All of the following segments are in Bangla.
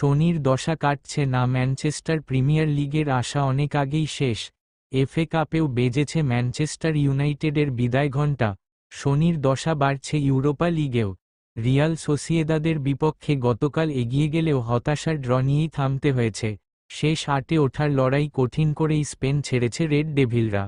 শনির দশা কাটছে না, ম্যানচেস্টার প্রিমিয়ার লিগের আশা অনেক আগেই শেষ। এফএ কাপেও বেজেছে ম্যানচেস্টার ইউনাইটেডের বিদায় ঘণ্টা, শনির দশা বাড়ছে ইউরোপা লিগেও। রিয়াল সোসিয়েদাদের বিপক্ষে গতকাল এগিয়ে গেলেও হতাশার ড্র নিয়েই থামতে হয়েছে। শেষ আটে ওঠার লড়াই কঠিন করেই স্পেন ছেড়েছে রেড ডেভিলরা।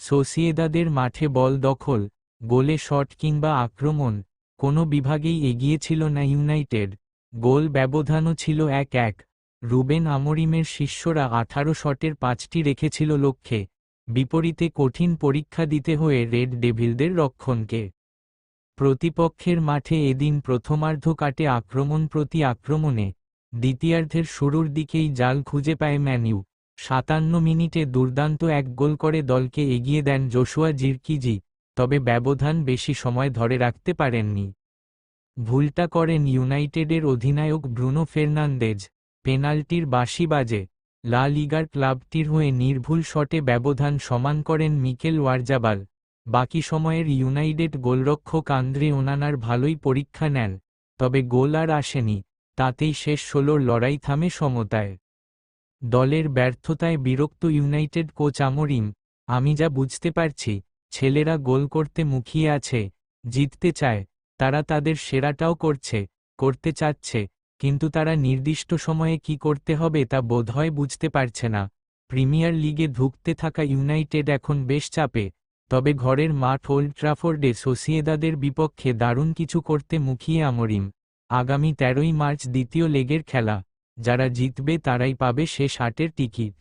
সোসিয়েদাদের মাঠে বল দখল, গোলে শট কিংবা আক্রমণ, কোনো বিভাগেই এগিয়েছিল না ইউনাইটেড। গোল ব্যবধানও ছিল এক এক। রুবেন আমরিমের শিষ্যরা আঠারো শটের পাঁচটি রেখেছিল লক্ষ্যে, বিপরীতে কঠিন পরীক্ষা দিতে হয়ে রেড ডেভিলদের রক্ষণকে। প্রতিপক্ষের মাঠে এদিন প্রথমার্ধ কাটে আক্রমণ প্রতি আক্রমণে, দ্বিতীয়ার্ধের শুরুর দিকেই জাল খুঁজে পায় ম্যানিউ সাতান্ন মিনিটে দুর্দান্ত এক গোল করে দলকে এগিয়ে দেন জোশুয়া জিরকিজি, তবে ব্যবধান বেশি সময় ধরে রাখতে পারেননি। ভুলটা করেন ইউনাইটেডের অধিনায়ক ব্রুনো ফের্নান্দেজ। পেনাল্টির বাঁশি বাজে। লা লিগার ক্লাবটির হয়ে নির্ভুল শটে ব্যবধান সমান করেন মিকেল ওয়ারজাবাল। বাকি সময়ের ইউনাইটেড গোলরক্ষক আন্দ্রে ওনানার ভালোই পরীক্ষা নেন, তবে গোল আর আসেনি, তাতেই শেষ ষোলোর লড়াই থামে সমতায়। দলের ব্যর্থতায় বিরক্ত ইউনাইটেড কোচ আমরিম, আমি যা বুঝতে পারছি, ছেলেরা গোল করতে মুখিয়ে আছে, জিততে চায় তারা তাদের সেরাটাও করছে, করতে চাচ্ছে, কিন্তু তারা নির্দিষ্ট সময়ে কি করতে হবে তা বোধহয় বুঝতে পারছে না। প্রিমিয়ার লিগে ধুঁকতে থাকা ইউনাইটেড এখন বেশ চাপে, তবে ঘরের মাঠ ওল্ড ট্রাফোর্ডে সোসিয়েদাদের বিপক্ষে দারুণ কিছু করতে মুখিয়ে আমরিম। আগামী তেরোই মার্চ দ্বিতীয় লেগের খেলা, যারা জিতবে তারাই পাবে শেষ আটের টিকিট।